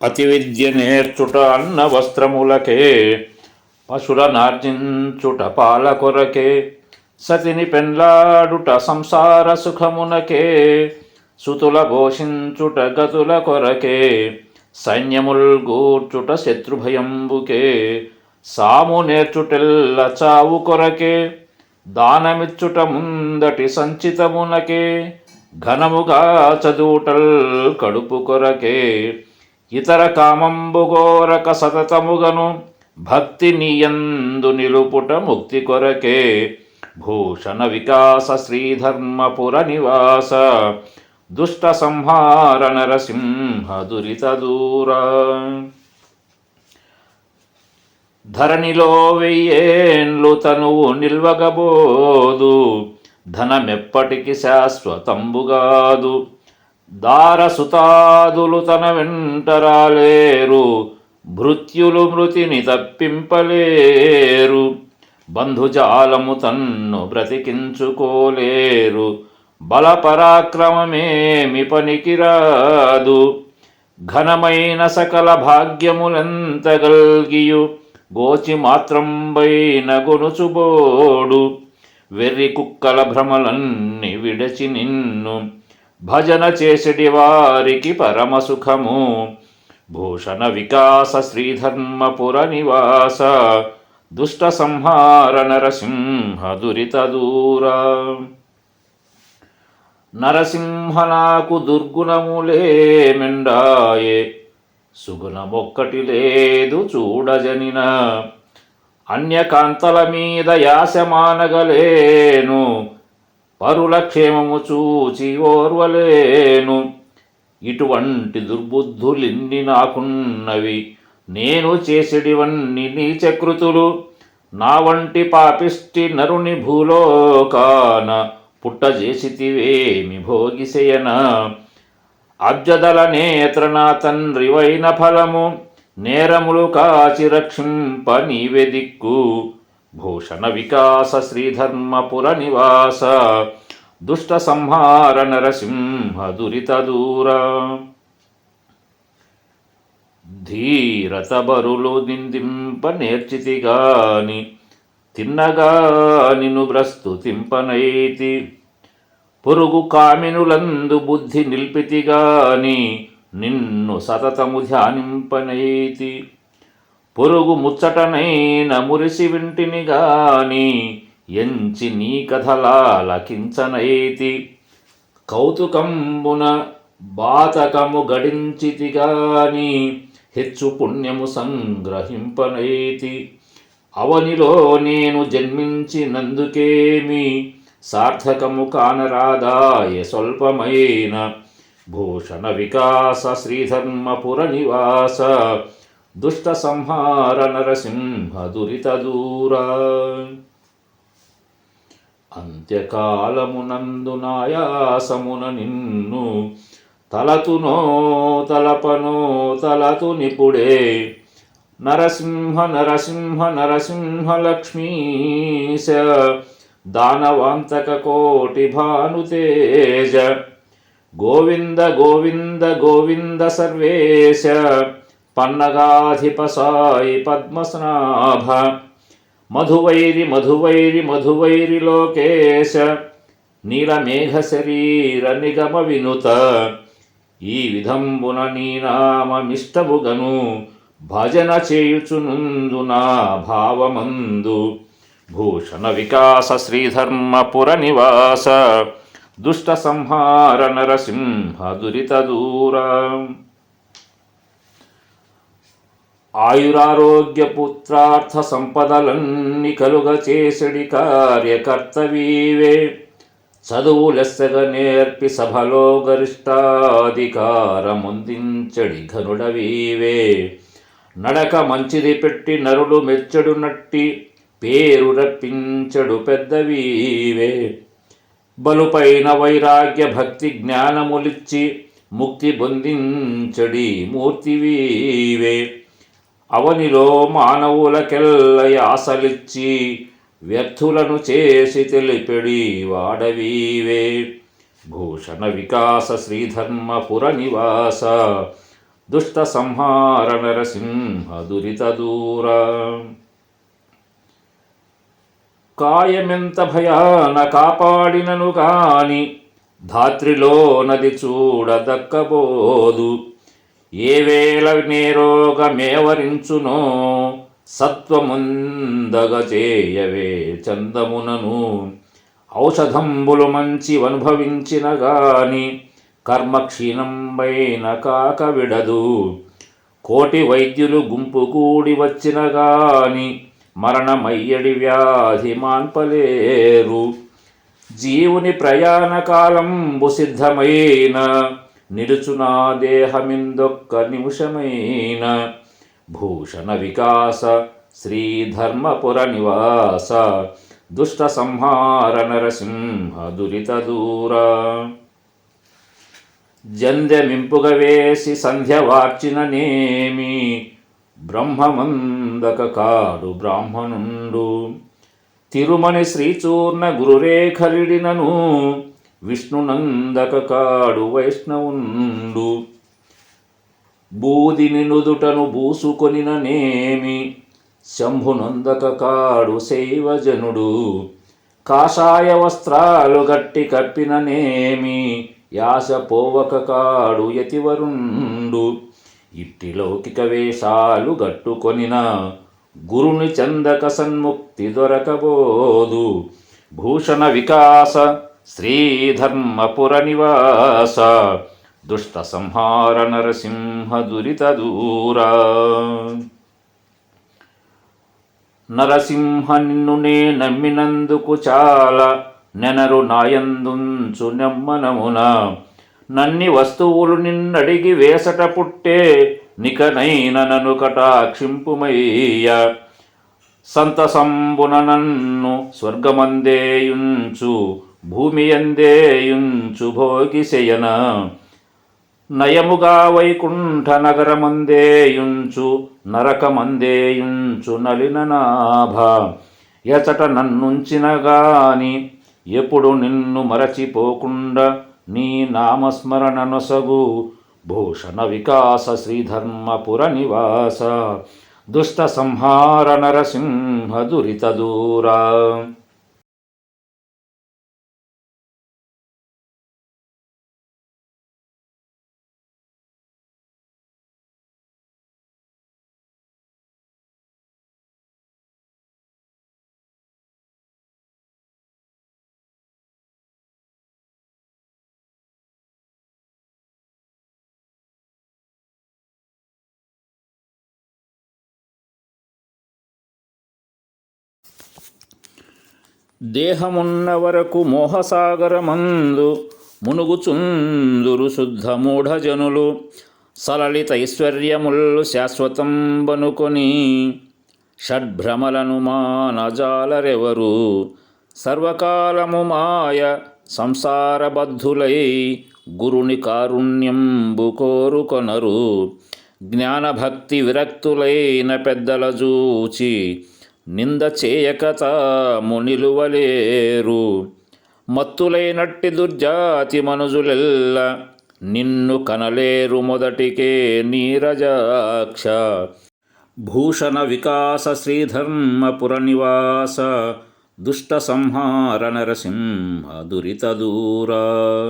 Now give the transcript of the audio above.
అతి విద్య నేర్చుట అన్న వస్త్రములకే పశుల నార్జించుట పాల కొరకే సతిని పెండ్లాడుట సంసార సుఖమునకే సుతుల ఘోషించుట గతుల కొరకే సైన్యముల్ గూర్చుట శత్రుభయంబుకే సాము నేర్చుటెల్ల చావు కొరకే దానమిచ్చుట ముందటి సంచితమునకే ఘనముగా చదువుటల్ కడుపు కొరకే ఇతర కామంబుగోరక సతతముగను భక్తి నియందు నిలుపుట ముక్తి కొరకే. భూషణ వికాస శ్రీధర్మపుర నివాస దుష్ట సంహార నరసింహ దురిత దూరా. ధరణిలో వెయ్యేండ్లు తనువు నిల్వగబోదు ధనమెప్పటికి శాశ్వతంబుగాదు దారసుతాదులు తన వెంటరాలేరు భృత్యులు మృతిని తప్పింపలేరు. బంధుజాలము తన్ను బ్రతికించుకోలేరు. బలపరాక్రమమేమి పనికిరాదు. ఘనమైన సకల భాగ్యములెంతగల్గియు గోచి మాత్రంబైన గొనుచుబోడు. వెర్రి కుక్కల భ్రమలన్నీ విడచి నిన్ను భజన చేసడి వారికి పరమసుఖము. భూషణ వికాస శ్రీధర్మపుర నివాస. దుష్ట సంహార నరసింహ దురిత దూరా. నరసింహనాకు దుర్గుణములే మెండాయే. సుగుణమొక్కటి లేదు చూడజనిన. అన్యకాంతల మీద యాసమానగలేను. పరుల క్షేమము చూచి ఓర్వలేను ఇటువంటి దుర్బుద్ధులిన్ని నాకున్నవి. నేను చేసేటివన్నీ నీచకృతులు నా వంటి పాపిష్టి నరుని భూలోకాన పుట్టజేసితివేమి భోగిసేయన అబ్జదల నేత్రనా తండ్రివైన ఫలము. నేరములు కాచి రక్షింప నీవెదిక్కు దిక్కు భూషణ వికాస శ్రీధర్మపుర నివాస దుష్ట సంహార నరసింహ దురిత దూరా ధీరత బరులు నిందింప నేర్చితిగాని తిన్నగా నిన్ను బ్రస్తుతింపనైతి పొరుగు కామినులందు బుద్ధి నిల్పితిగాని నిన్ను సతతము ధ్యానింపనైతి. పొరుగు ముచ్చటనైన మురిసి వింటిని గాని ఎంచి నీ కథలాలకించనైతి కౌతుకంబున బాతకము గడించితి గాని హెచ్చు పుణ్యము సంగ్రహింపనైతి. అవనిలో నేను జన్మించినందుకేమి సార్థకము కానరాదాయ స్వల్పమైన భూషణ వికాస శ్రీధర్మపుర నివాస. దుష్ట సంహార నరసింహ దురిత దూరా. అంత్యకాలమునందు నిన్ను తలతునో తలపనో తలతు నిపుడే నరసింహ నరసింహ నరసింహ లక్ష్మీశ దానవాంతక కోటి భానుతేజ. గోవింద గోవింద గోవింద సర్వేశ. పన్నగాధిపసాయి పద్మస్నాభ. మధువైరి మధువైరి మధువైరి లోకేశ. నీలమేఘ శరీర నిగమ వినుత. ఈ విధంబున నీ నామమిష్టముగను భజన చేయుచునుందునా భావమందు. భూషణ వికాస శ్రీధర్మపుర నివాస. దుష్ట సంహార నరసింహ దురిత దూరం. ఆయురారోగ్య పుత్రార్థ సంపదలన్నీ కలుగ చేసడి కార్యకర్తవీవే. చదువు లెస్సగా నేర్పి సభలో గరిష్టాధికారముందించడి ఘనుడవీవే. నడక మంచిది పెట్టి నరుడు మెచ్చడు నట్టి పేరు రప్పించడు పెద్దవీవే. బలుపైన వైరాగ్య భక్తి జ్ఞానములిచ్చి ముక్తి పొందించడి మూర్తివీవే. అవనిలో మానవులకెల్ల ఆశలిచ్చి వ్యర్థులను చేసి తెలిపెడి వాడవీవే. భూషణ వికాస శ్రీధర్మపుర నివాస దుష్ట సంహార నరసింహ దురిత దూర. కాయమెంత భయాన కాపాడినను కాని ధాత్రిలో నది చూడ దక్కబోదు ఏ వేళ నేరోగమేవరించునో సత్వముందగ చేయవే చందమునను. ఔషధంబులు మంచి అనుభవించిన గాని కర్మక్షీణంబైన కాక విడదు. కోటి వైద్యులు గుంపు కూడి వచ్చిన గాని మరణమయ్యడి వ్యాధి మాన్పలేరు. జీవుని ప్రయాణకాలంబు సిద్ధమైన నిలుచునా దేహమిందొక్క నిమిషమైన. భూషణ వికాస శ్రీధర్మపుర నివాస దుష్ట సంహార నరసింహ దురిత దూర. జంధ్యమింపుగ వేసి సంధ్య వార్చిన నేమి బ్రహ్మమందక కాడు బ్రాహ్మణుండు. తిరుమణి శ్రీచూర్ణ గురురేఖలిడినను విష్ణునందక కాడు వైష్ణవుండు. బూదిని నుదుటను బూసుకొనిననేమి శంభునందక కాడు శైవజనుడు. కాషాయ వస్త్రాలు గట్టి కప్పిననేమి యాస పోవక కాడు యతివరుండు. ఇట్టి లౌకిక వేషాలు గట్టుకొనిన గురుని చందక సన్ముక్తి దొరకబోదు. భూషణ వికాస శ్రీధర్మపుర నివాస దుష్ట సంహార నరసింహ దురిత దూరా నరసింహ నిన్ను నే నమ్మినందుకు చాలా నెనరు నాయందుంచు నెమ్మనమున. నన్ని వస్తువులు నిన్నడిగి వేసట పుట్టే నికనైన నను కటాక్షింపుమయ్య. సంతసంబున నన్ను స్వర్గమందేయుంచు భూమియందేయుంచు భోగిశయన నయముగా వైకుంఠ నగరమందేయుంచు నరకమందేయుంచు నలిననాభ ఎచట నన్నుంచిన గాని ఎప్పుడు నిన్ను మరచిపోకుండా నీ నామస్మరణ నొసగు భూషణ వికాస శ్రీధర్మపుర నివాస. దుష్ట సంహార నరసింహ దురిత దూరా. దేహమున్న వరకు మోహసాగరమందు మునుగుచుందురు శుద్ధ మూఢజనులు. సలలిత ఐశ్వర్యముల్ శాశ్వతం బనుకొని షడ్భ్రమలను మానజాలరెవరు? సర్వకాలము మాయ సంసారబద్ధులై గురుని కారుణ్యంబు కోరుకొనరు. జ్ఞానభక్తి విరక్తులైన పెద్దల జూచి నింద చేయకత మునిలువలేరు మత్తులైనట్టి దుర్జాతి మనుజులెల్ల నిన్ను కనలేరు మొదటికే నీరజాక్ష. భూషణ వికాస శ్రీధర్మపుర నివాస దుష్ట సంహార నరసింహ దురిత దూరా.